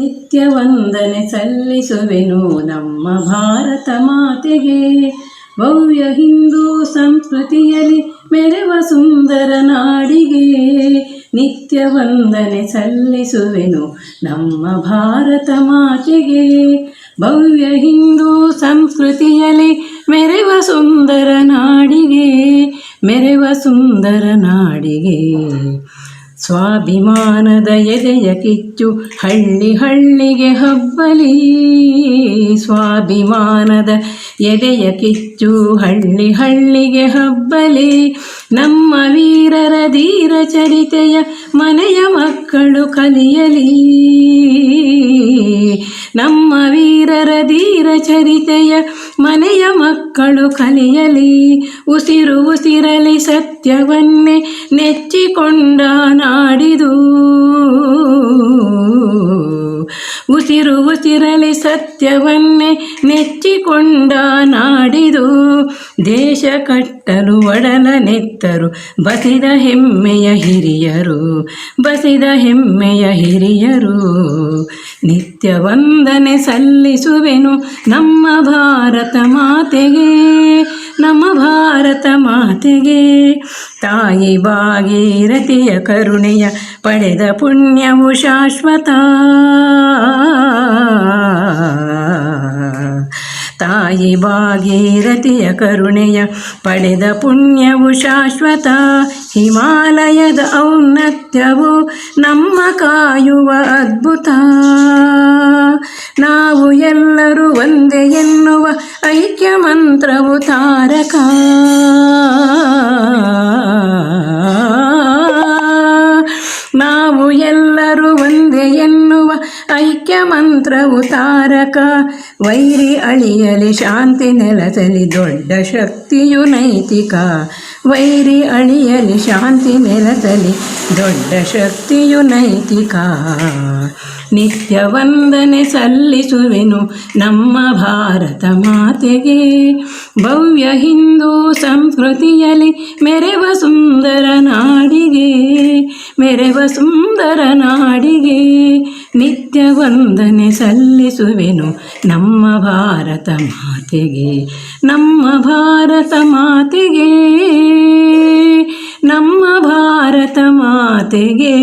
ನಿತ್ಯ ವಂದನೆ ಸಲ್ಲಿಸುವೆನು ನಮ್ಮ ಭಾರತ ಮಾತೆಗೆ. ಭವ್ಯ ಹಿಂದೂ ಸಂಸ್ಕೃತಿಯಲ್ಲಿ ಮೆರೆವ ಸುಂದರ ನಾಡಿಗೆ. ನಿತ್ಯ ವಂದನೆ ಸಲ್ಲಿಸುವೆನು ನಮ್ಮ ಭಾರತ ಮಾತೆಗೆ. ಭವ್ಯ ಹಿಂದೂ ಸಂಸ್ಕೃತಿಯಲ್ಲಿ ಮೆರೆವ ಸುಂದರ ನಾಡಿಗೆ. ಮೆರೆವ ಸುಂದರ ನಾಡಿಗೆ. ಸ್ವಾಭಿಮಾನದ ಎದೆಯ ಕಿಚ್ಚು ಹಳ್ಳಿ ಹಳ್ಳಿಗೆ ಹಬ್ಬಲಿ. ಸ್ವಾಭಿಮಾನದ ಎದೆಯ ಕಿಚ್ಚು ಹಳ್ಳಿ ಹಳ್ಳಿಗೆ ಹಬ್ಬಲಿ. ನಮ್ಮ ವೀರರ ಧೀರ ಚರಿತೆಯ ಮನೆಯ ಮಕ್ಕಳು ಕಲಿಯಲಿ. ನಮ್ಮ ಚರಿತೆಯ ಮನೆಯ ಮಕ್ಕಳು ಕಲಿಯಲಿ. ಉಸಿರು ಉಸಿರಲಿ ಸತ್ಯವನ್ನೇ ನೆಚ್ಚಿಕೊಂಡ ನಾಡಿದು. ಉಸಿರಲಿ ಸತ್ಯವನ್ನೇ ನೆಚ್ಚಿಕೊಂಡ ನಾಡಿದು. ದೇಶ ಕಟ್ಟಲು ಒಡಲ ನೆತ್ತರು, ಬಸಿದ ಹೆಮ್ಮೆಯ ಹಿರಿಯರು, ಬಸಿದ ಹೆಮ್ಮೆಯ ಹಿರಿಯರು. ನಿತ್ಯ ವಂದನೆ ಸಲ್ಲಿಸುವೆನು ನಮ್ಮ ಭಾರತ ಮಾತೆಗೆ. ಭಾರತ ಮಾತೆಗೆ. ತಾಯಿ ಭಾಗೀರಥಿಯ ಕರುಣೆಯ ಪಡೆದ ಪುಣ್ಯವು ಶಾಶ್ವತ. ತಾಯಿ ಭಾಗೀರಥಿಯ ಕರುಣೆಯ ಪಡೆದ ಪುಣ್ಯವು ಶಾಶ್ವತ. ಹಿಮಾಲಯದ ಔನ್ನತ್ಯವು ನಮ್ಮ ಕಾಯುವ ಅದ್ಭುತ. ನಾವು ಎನ್ನುವ ಐಕ್ಯ ಮಂತ್ರವು ತಾರಕ. ನಾವು ಎಲ್ಲರೂ ಒಂದೇ ಎನ್ನುವ ಐಕ್ಯ ಮಂತ್ರವು ತಾರಕ. ವೈರಿ ಅಳಿಯಲಿ, ಶಾಂತಿ ನೆಲಸಲಿ ದೊಡ್ಡ ಶಕ್ತಿಯು ನೈತಿಕ. ವೈರಿ ಅಳಿಯಲಿ, ಶಾಂತಿ ನೆಲಸಲಿ, ದೊಡ್ಡ ಶಕ್ತಿಯು ನೈತಿಕ. ನಿತ್ಯ ವಂದನೆ ಸಲ್ಲಿಸುವೆನು ನಮ್ಮ ಭಾರತ ಮಾತೆಗೆ. ಭವ್ಯ ಹಿಂದೂ ಸಂಸ್ಕೃತಿಯಲ್ಲಿ ಮೆರೆವ ಸುಂದರ ನಾಡಿಗೆ, ಮೆರೆವ ಸುಂದರ ನಾಡಿಗೆ ನಿತ್ಯ ವಂದನೆ ಸಲ್ಲಿಸುವೆನು ನಮ್ಮ ಭಾರತ ಮಾತೆಗೆ. ನಮ್ಮ ಭಾರತ ಮಾತೆಗೆ. ಭಾರತ ಮಾತೆಗೆ